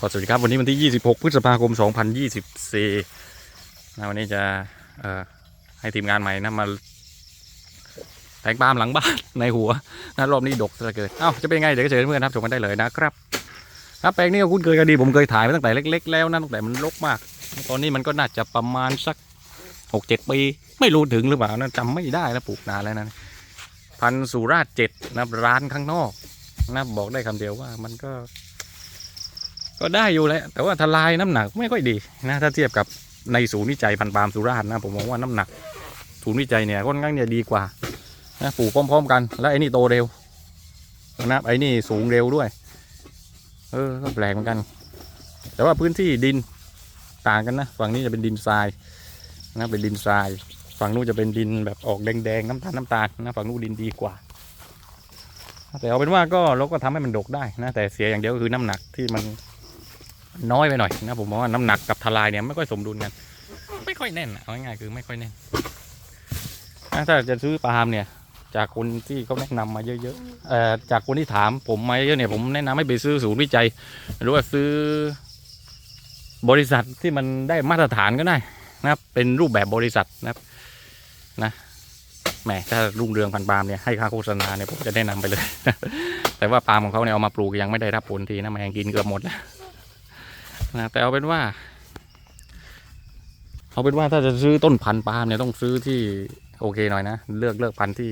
ขอสวัสดีครับวันนี้วันที่ 26 พฤษภาคม 2024นะวันนี้จะให้ทีมงานใหม่นะมาแทงปามหลังบ้านในหัวนะรอบนี้ดกซะเหลือเกินเอ้าจะเป็นไงเดี๋ยวก็เจอเพื่อนครับชมกันได้เลยนะครับครับแปลงนี้ก็คุ้นเคยกันดีผมเคยถ่ายมาตั้งแต่เล็ก ๆ แล้วนะตั้งแต่มันรกมาก ตอนนี้มันก็น่าจะประมาณสัก 6-7 ปีไม่รู้ถึงหรือเปล่านะจำไม่ได้แล้วปลูกนานแล้วนะพันสุราษฎร์เจ็ดนะร้านข้างนอกนะบอกได้คำเดียวว่ามันก็ ก็ได้อยู่แหละแต่ว่าทลายน้ำหนักไม่ค่อยดีนะถ้าเทียบกับในศูนย์วิจัยพันธุ์ปาล์มสุราษฎร์นะผมมองว่าน้ำหนักศูนย์วิจัยเนี่ยค่อนข้างจะดีกว่านะปลูกพร้อม ๆ กันแล้วไอ้นี่โตเร็วนะไอ้นี่สูงเร็วด้วย เออก็แปลกเหมือนกัน แต่ว่าพื้นที่ดินต่างกันนะฝั่งนี้จะเป็นดินทรายนะเป็นดินทราย ฝั่งนู้นจะเป็นดินแบบออกแดงๆน้ำตาลน้ำตาลนะฝั่งนู้นดินดีกว่า แต่เอาเป็นว่าก็เราก็ทำให้มันดกได้นะแต่เสียอย่างเดียวก็คือน้ำหนักที่มัน น้อยไปหน่อยนะผมมองว่าน้ำหนักกับทลายเนี่ยไม่ค่อยสมดุลกัน ไม่ค่อยแน่นเอาง่ายๆคือไม่ค่อยแน่นถ้าจะซื้อปาล์มเนี่ย จากคนที่เขาแนะนำมาเยอะๆเอ่อจากคนที่ถามผมมาเยอะเนี่ยผมแนะนำให้ไปซื้อศูนย์วิจัย หรือว่าซื้อบริษัทที่มันได้มาตรฐานก็ได้นะครับเป็นรูปแบบบริษัทนะครับนะแหมถ้ารุ่งเรืองพันปาล์มเนี่ยให้ค่าโฆษณาเนี่ยผมจะแนะนำไปเลย แต่ว่าปาล์มของเขาเนี่ยเอามาปลูกยังไม่ได้รับผลทีนะแมงกินเกือบหมดแล้ว นะแต่เอาเป็นว่า เอาเป็นว่าถ้าจะซื้อต้นพันธุ์ปาล์มเนี่ยต้องซื้อที่โอเคหน่อยนะเลือกเลือกพันธุ์ที่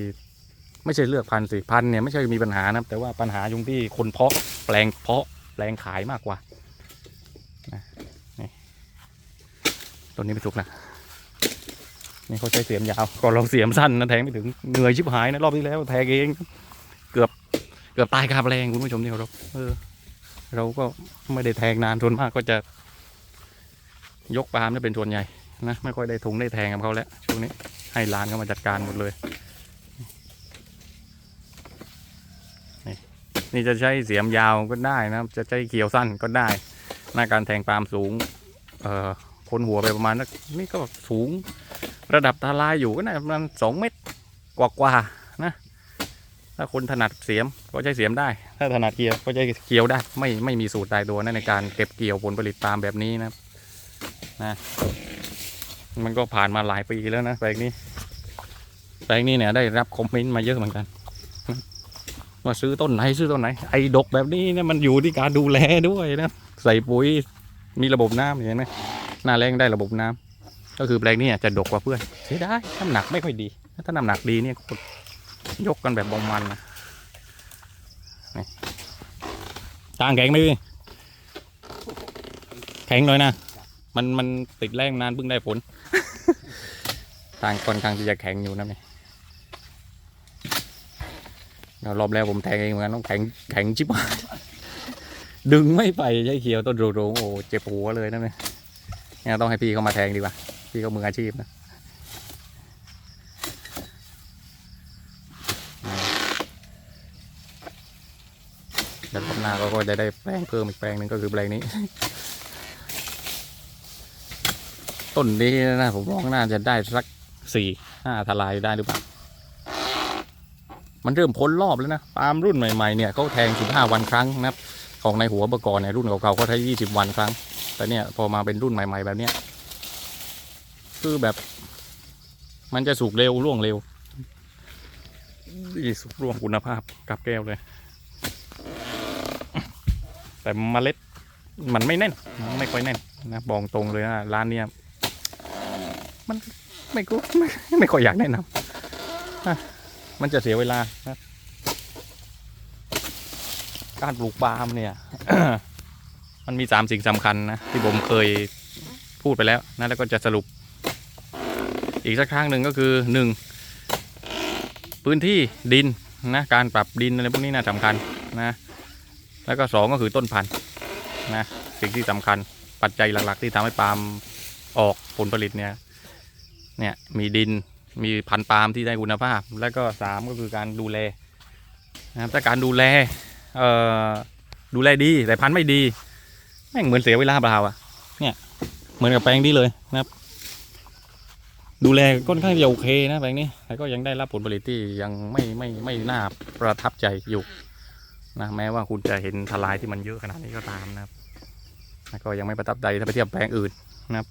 ไม่ใช่เลือกพันธุ์สิพันธุ์เนี่ยไม่ใช่มีปัญหานะแต่ว่าปัญหาอยู่ที่คนเพาะแปลงเพาะแปลงขายมากกว่านะนี่ต้นนี้ไม่สุกนะนี่เขาใช้เสียมยาวก่อนลองเสียมสั้นนะแทงไม่ถึงเหนื่อยชิบหายนะรอบที่แล้วแทงเอง เกือบเกือบตายคาแปลงคุณผู้ชมที่เคารพเออ เราก็ไม่ได้แทงนานส่วนมากก็จะ ยกปาล์มนี่เป็นส่วนใหญ่นะไม่ค่อยได้ทงได้แทงกับเขาแล้วช่วงนี้ให้ร้านเขามาจัดการหมดเลยนี่นี่จะใช้เสียมยาวก็ได้นะจะใช้เขียวสั้นก็ได้หน้าการแทงปาล์มสูงเอ่อคนหัวไปประมาณนี่ก็สูงระดับทลายอยู่ก็น่าประมาณสองเมตรกว่าๆ ถ้าคนถนัดเสียมก็ใช้เสียมได้ ถ้าถนัดเกี่ยวก็ใช้เกี่ยวได้ ไม่ไม่มีสูตรตายตัวนะในการเก็บเกี่ยวผลผลิตปาล์มแบบนี้นะครับนะมันก็ผ่านมาหลายปีแล้วนะแปลงนี้แปลงนี้เนี่ยได้รับคอมเมนต์มาเยอะเหมือนกันว่าซื้อต้นไหนซื้อต้นไหน ไอ้ดกแบบนี้เนี่ยมันอยู่ที่การดูแลด้วยนะใส่ปุ๋ยมีระบบน้ำเห็นไหมหน้าแรงได้ระบบน้ำก็คือแปลงนี้จะดกกว่าเพื่อนเสียดายน้ำหนักไม่ค่อยดี ถ้าน้ำหนักดีเนี่ยโคตร ยกกันแบบบองมันนะนี่ตางแข็งไหมพี่แข็งเลยนะ มันมันติดแรงนานเพิ่งได้ผล ต่างค่อนข้างที่จะแข็งอยู่นะเนี่ยแล้วรอบแล้วผมแทงเองเหมือนกันต้องแข็งแข็งชิบหายดึงไม่ไปใช้เขียวต้นโรงๆโอ้เจ็บหัวเลยนะเนี่ยเนี่ยต้องให้พี่เขามาแทงดีกว่า พี่เขามืออาชีพนะเดี๋ยวรอบ หน้าก็จะได้แปลงเพิ่มอีกแปลงหนึ่งก็คือแปลงนี้ ต้นนี้นะผมมองน่าจะได้สักสี่ห้าทลายได้หรือเปล่า มันเริ่มพ้นรอบแล้วนะปาล์มรุ่นใหม่ๆเนี่ยเขาแทงสิบห้าวันครั้งนะครับของในหัวเมื่อก่อนเนี่ยรุ่นเก่าๆเขาใช้ยี่สิบวันครั้ง แต่เนี่ยพอมาเป็นรุ่นใหม่ ๆ แบบเนี้ยคือแบบ มันจะสุกเร็วร่วงเร็วนี่สุกร่วงคุณภาพกับแก้วเลย แต่เมล็ดมันไม่แน่น ไม่ค่อยแน่นนะบอกตรงเลยนะร้านเนี้ยมันไม่กูไม่ไม่ค่อยอยากแนะนำอะมันจะเสียเวลานะการปลูกปาล์มเนี่ย มันมีสามสิ่งสำคัญนะ ที่ผมเคยพูดไปแล้วนะแล้วก็จะสรุป อีกสักครั้งหนึ่งก็คือหนึ่งพื้นที่ดินนะ การปรับดินอะไรพวกนี้น่าสำคัญนะ แล้วก็สองก็คือต้นพันธุ์นะสิ่งที่สำคัญปัจจัยหลักๆ ที่ทำให้ปาล์มออกผลผลิตเนี่ยเนี่ยมีดินมีพันธุ์ปาล์มที่ได้คุณภาพ แล้วก็สามก็คือการดูแลนะครับถ้าการดูแลเอ่อดูแลดีแต่พันธุ์ไม่ดีแม่งเหมือนเสียเวลาเปล่าอะเนี่ยเหมือนกับแปลงนี้เลยนะครับ ดูแลค่อนข้างจะโอเคนะแปลงนี้แต่ก็ยังได้รับผลผลิตที่ยังไม่ไม่ไม่น่าประทับใจอยู่ นะแม้ว่าคุณจะเห็นทลายที่มันเยอะขนาดนี้ก็ตามนะครับก็ยังไม่ประทับใจถ้าไปเทียบแปลงอื่นนะครับ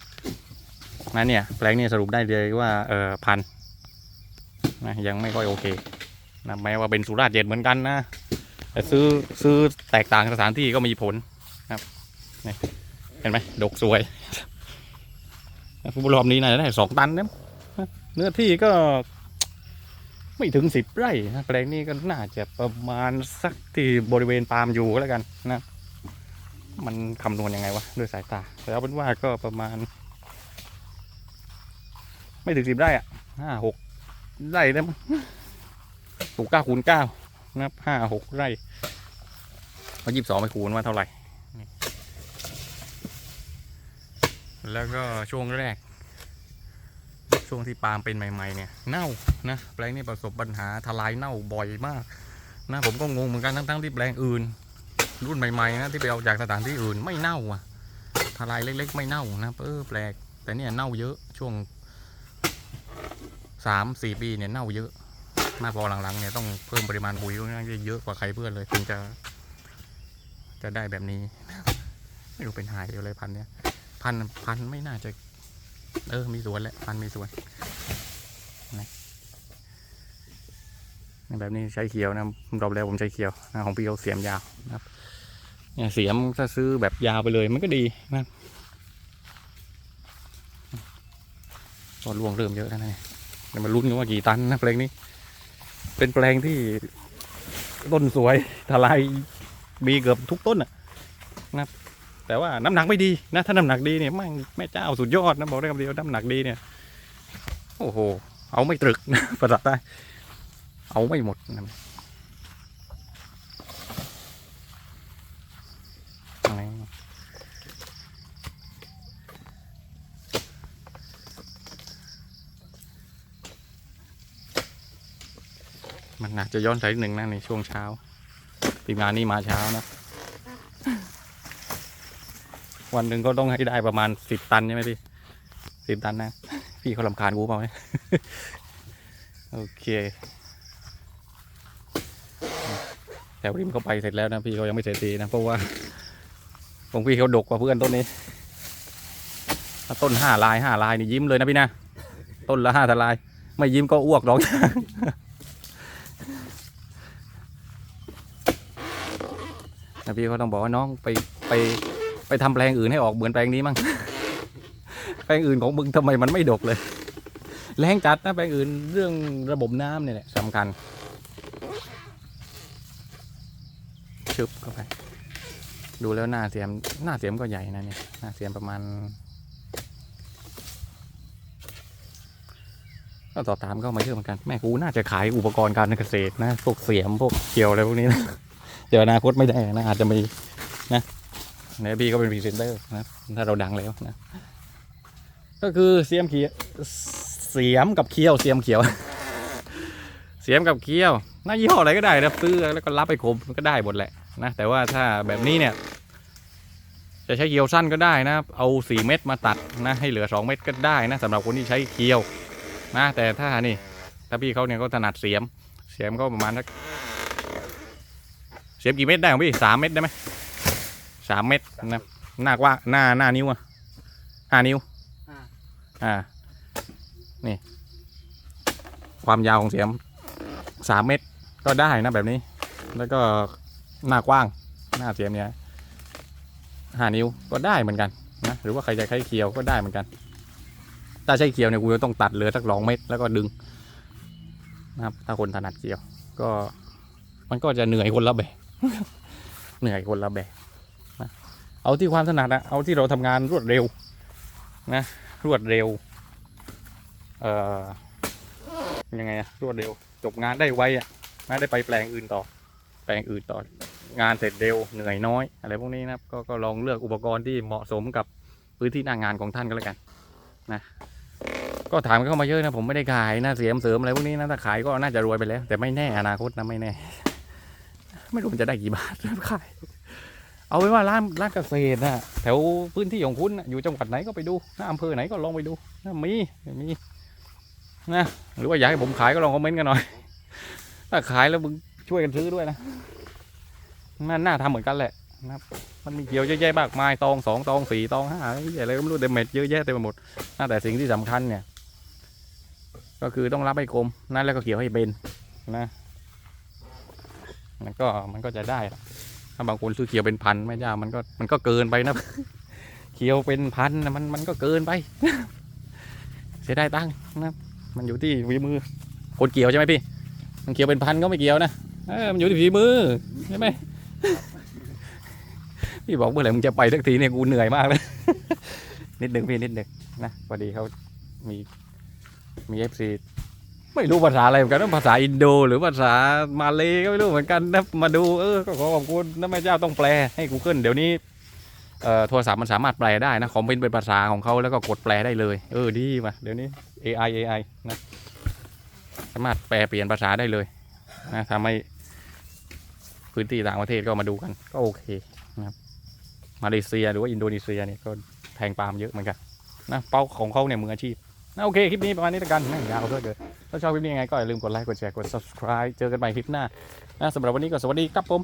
นั่นเนี่ยแปลงนี้สรุปได้เลยว่าเออพันนะยังไม่ค่อยโอเคนะแม้ว่าเป็นสุราษฎร์เย็นเหมือนกันนะแต่ซื้อซื้อแตกต่างสถานที่ก็มีผลนะครับนี่เห็นไหมดกสวยรอบนี้น่าจะได้สองตันนะเนื้อที่ก็ ไม่ถึงสิบไร่นะแปลงนี้ก็น่าจะประมาณสักที่บริเวณปาล์มอยู่ก็แล้วกันนะมันคำนวณยังไงวะด้วยสายตาแต่เอาเป็นว่าก็ประมาณ ไม่ถึงสิบไร่อะห้าหกไร่ได้มั้งปลูกเก้าคูณเก้านับห้าหกไร่เอายี่สิบสองไปคูณว่าเท่าไหร่ แล้วก็ช่วงแรก ช่วงที่ปาล์มเป็นใหม่ๆเนี่ยเน่านะแปลงนี้ประสบปัญหาทลายเน่าบ่อยมากนะผมก็งงเหมือนกันทั้งๆที่แปลงอื่น รุ่นใหม่ๆนะที่ไปเอาจากสถานที่อื่นไม่เน่าอะทลายเล็ก ๆ ไม่เน่านะเออแปลก แต่เนี่ยเน่าเยอะช่วงสามสี่ปีเนี่ยเน่าเยอะ มาพอหลังๆเนี่ยต้องเพิ่มปริมาณปุ๋ยเยอะกว่าใครเพื่อนเลยถึงจะจะได้แบบนี้ ไม่รู้เป็นหายอะไรพันเนี่ยพันพันไม่น่าจะ เออ มีสวนแหละพันมีสวนนแบบนี้ใช้เขียวนะรอบแล้วผมใช้เขียวนะของพี่เขาเสียมยาวนะครับเนี่ยเสียมถ้าซื้อแบบยาวไปเลยมันก็ดีนะครับรวงเริ่มเยอะแล้วนะเนี่ยเดี๋ยวมาลุ้นกันว่ากี่ตันนะแปลงนี้ เป็นแปลงที่ต้นสวยทลายมีเกือบทุกต้นอะนะครับ แต่ว่าน้ำหนักไม่ดีนะ ถ้าน้ำหนักดีเนี่ยแม่งแม่เจ้าสุดยอดนะบอกได้คำเดียวน้ำหนักดีเนี่ย โอ้โห เอาไม่ตรึกนะประดับได้เอาไม่หมดนะมันอาจจะย้อนสายหนึ่งนะในช่วงเช้าทีมงานนี้มาเช้านะ วันหนึ่งก็ต้องให้ได้ประมาณสิบตันใช่ไหมพี่สิบตันนะ พี่เขาลำคาญกูเปล่าเนี่ยโอเคแถวริมเขาไปเสร็จแล้วนะพี่เขายังไม่เสร็จทีนะเพราะว่าของพี่เขาดกกว่าเพื่อนต้นนี้ต้นห้าลายห้าลายนี่ยิ้มเลยนะพี่นะต้นละห้าทลาย ไม่ยิ้มก็อ้วกร้องนะพี่เขาต้องบอกว่าน้องไปไป ไปทำแปลงอื่นให้ออกเหมือนแปลงนี้มั้งแปลงอื่นของมึงทำไมมันไม่ดกเลยแรงจัดนะแปลงอื่นเรื่องระบบน้ำเนี่ยแหละสำคัญชึบเข้าไปดูแล้วหน้าเสียมหน้าเสียมก็ใหญ่นะเนี่ยหน้าเสียมประมาณก็สอบถามเข้ามาเยอะเหมือนกันแม่กูน่าจะขายอุปกรณ์การเกษตรนะพวกเสียมพวกเกี่ยวอะไรพวกนี้นะเดี๋ยวอนาคตไม่ได้นะอาจจะมี นะเนี่ยพี่ก็เป็นพรีเซนเตอร์นะถ้าเราดังแล้วนะ ก็คือเสียมเขียวเสียมกับเคี้ยวเสียมเขียว เสียมกับเคี้ยวน่ายี่ห้ออะไรก็ได้นะซื้อแล้วก็รับไปขมก็ได้หมดแหละนะแต่ว่าถ้าแบบนี้เนี่ย จะใช้เคี้ยวสั้นก็ได้นะ เอาสี่เม็ดมาตัดนะ ให้เหลือสองเม็ดก็ได้นะสำหรับคนที่ใช้เคี้ยวนะแต่ถ้านี่ถ้าพี่เขาเนี่ยก็ถนัดเสียม เสียมก็ประมาณสักเสียมกี่เม็ดได้ของพี่สามเม็ดได้ไหม สามเม็ดนะหน้ากว่าหน้าหน้านิ้วอะห้านิ้วอ่าอ่า นี่ ความยาวของเสียมสามเมตรก็ได้นะแบบนี้ แล้วก็หน้ากว้างหน้าเสียมเนี่ยห้านิ้วก็ได้เหมือนกันนะหรือว่าใครจะใช้เคียวก็ได้เหมือนกัน ถ้าใช้เคียวเนี่ยกูจะต้องตัดเหลือสักสองเมตรแล้วก็ดึงนะครับถ้าคนถนัดเคียว ก็มันก็จะเหนื่อยคนละแบบเหนื่อยคนละแบบนะ เอาที่ความถนัดนะเอาที่เราทำงานรวดเร็วนะรวดเร็วเอ่อยังไงอะรวดเร็ว จบงานได้ไวอะนะได้ไปแปลงอื่นต่อ แปลงอื่นต่องานเสร็จเร็วเหนื่อยน้อย อะไรพวกนี้นะครับก็ก็ลองเลือกอุปกรณ์ที่เหมาะสมกับพื้นที่หน้างานของท่านก็แล้วกันนะก็ถามเข้ามาเยอะนะผมไม่ได้ขายนะเสียมเสริมอะไรพวกนี้นะถ้าขายก็น่าจะรวยไปแล้ว แต่ไม่แน่อนาคตนะไม่แน่ ไม่รู้มันจะได้กี่บาทขาย เอาไว้ว่าร้านร้านเกษตรนะแถวพื้นที่ของคุณนะอยู่จังหวัดไหนก็ไปดูนะอำเภอไหนก็ลองไปดูนะมีมีนะหรือว่าอยากให้ผมขายก็ลองคอมเมนต์กันหน่อยถ้าขายแล้วมึงช่วยกันซื้อด้วยนะน่าน่าทำเหมือนกันแหละนะครับมันมีเกี่ยวเยอะแยะมากมายตองสองตองสี่ตองห้าอะไรก็ไม่รู้เต็มเม็ดเยอะแยะเต็มไปหมดนะแต่สิ่งที่สำคัญเนี่ย ก็คือต้องรับให้คมนะแล้วก็เกี่ยวให้เป็นนะมันก็มันก็จะได้ ถ้าบางคนซื้อเกี่ยวเป็นพันไม่ยากมันก็มันก็เกินไปนะเกี่ยวเป็นพันนะมันมันก็เกินไป เสียได้ตังค์นะมันอยู่ที่ฝีมือ คนเกี่ยวใช่ไหมพี่ มันเกี่ยวเป็นพันก็ไม่เกี่ยวนะเออมันอยู่ที่ฝีมือใช่ไหมพี่บอกเมื่อไหร่มึงจะไปสักทีเนี่ยกูเหนื่อยมากเลย นิดหนึ่งพี่นิดหนึ่งนะพอดีเขามีมีเอฟซี ไม่รู้ภาษาอะไรเหมือนกันภาษาอินโด หรือภาษามาเลยก็ไม่รู้เหมือนกันนะมาดูเออก็ขอขอบคุณนะแม่เจ้าต้องแปลให้ Google เดี๋ยวนี้เอ่อโทรศัพท์มันสามารถแปลได้นะคอมเมนต์เป็นภาษาของเขาแล้วก็กดแปลได้เลย เออดีว่ะเดี๋ยวนี้ AI AI นะสามารถแปลเปลี่ยนภาษาได้เลยนะทำให้พื้นที่ต่างประเทศก็มาดูกัน ก็โอเคนะครับมาเลเซียหรือว่าอินโดนีเซียเนี่ยก็แทงปาล์มเยอะเหมือนกันนะเป้าของเขาเนี่ยมืออาชีพนะโอเคคลิปนี้ประมาณนี้แล้วกันไม่ยาวเกินเลย ถ้าชอบคลิปนี้ยังไงก็อย่าลืมกดไลค์กดแชร์กด subscribe เจอกันใหม่คลิปหน้านะสำหรับวันนี้ก็สวัสดีครับผม